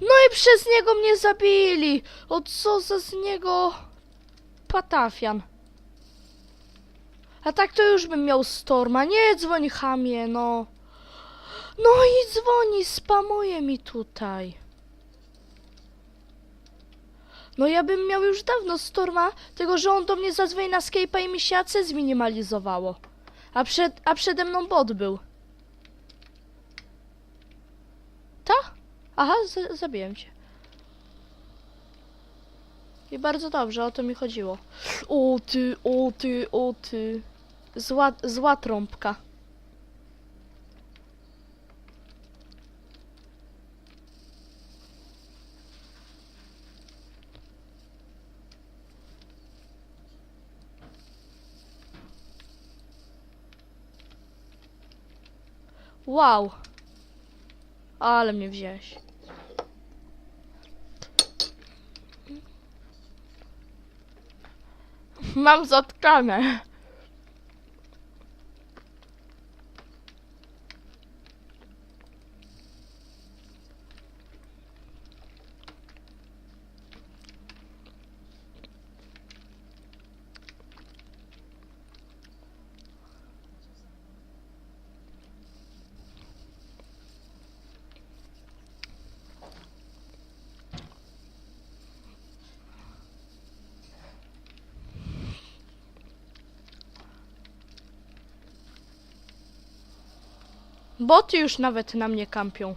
No i przez niego mnie zabili! O co za z niego patafian. A tak to już bym miał Storma. Nie dzwoń chamie, no. No i dzwoni, spamuje mi tutaj. No ja bym miał już dawno Storma, tylko że on do mnie zadzwoni na Skype'a i mi się AC zminimalizowało. A, przed, a przede mną bot był. Aha, zabiłem cię. I bardzo dobrze, o to mi chodziło. O ty, o ty, o ty. Zła, zła trąbka. Wow. Ale mnie wziąłeś. Mam zatkane. Boty już nawet na mnie kampią.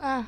A,